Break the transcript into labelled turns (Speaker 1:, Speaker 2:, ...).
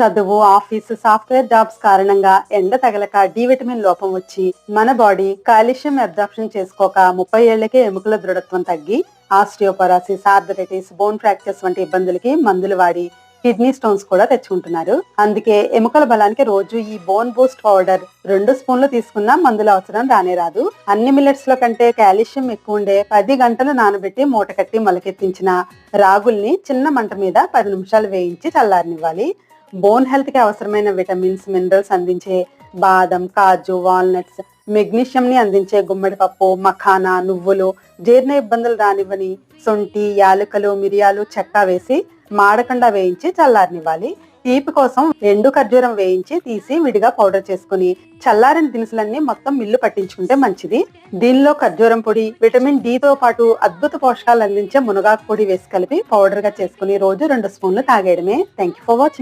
Speaker 1: చదువు office software jobs కారణంగా ఎండ తగలక డి విటమిన్ లోపం వచ్చి మన బాడీ కాల్షియం అబ్జార్ప్షన్ చేసుకోక ముప్పై ఏళ్ళకే ఎముకల దృఢత్వం తగ్గి ఆస్టియోపరాసిస్ ఆర్థరైటిస్ బోన్ ఫ్రాక్చర్స్ వంటి ఇబ్బందులకి మందులు వాడి కిడ్నీ స్టోన్స్ కూడా తెచ్చుకుంటున్నారు. అందుకే ఎముకల బలానికి రోజు ఈ బోన్ బూస్ట్ పౌడర్ రెండు స్పూన్లు తీసుకున్నా మందుల అవసరం రానే రాదు. అన్ని మిల్లెట్స్లో కంటే కాల్షియం ఎక్కువ ఉండే పది గంటలు నానబెట్టి మూట కట్టి మొలకెత్తించిన రాగుల్ని చిన్న మంట మీద పది నిమిషాలు వేయించి చల్లారనివ్వాలి. బోన్ హెల్త్కి అవసరమైన విటమిన్స్ మినరల్స్ అందించే బాదం కాజు వాల్నట్స్ మెగ్నీషియం ని అందించే గుమ్మడి పప్పు మఖానా నువ్వులు జీర్ణ ఇబ్బందులు రానివ్వని సొంటి యాలకులు మిరియాలు చెక్క వేసి మాడకుండా వేయించి చల్లారనివ్వాలి. తీపి కోసం ఎండు ఖర్జూరం వేయించి తీసి విడిగా పౌడర్ చేసుకుని చల్లారిన దినుసులన్నీ మొత్తం మిల్లు పట్టించుకుంటే మంచిది. దీనిలో ఖర్జూరం పొడి విటమిన్ డి తో పాటు అద్భుత పోషకాలు అందించే మునగాకు పొడి వేసి కలిపి పౌడర్గా చేసుకుని రోజు రెండు స్పూన్లు తాగేయడమే. Thank you for watching.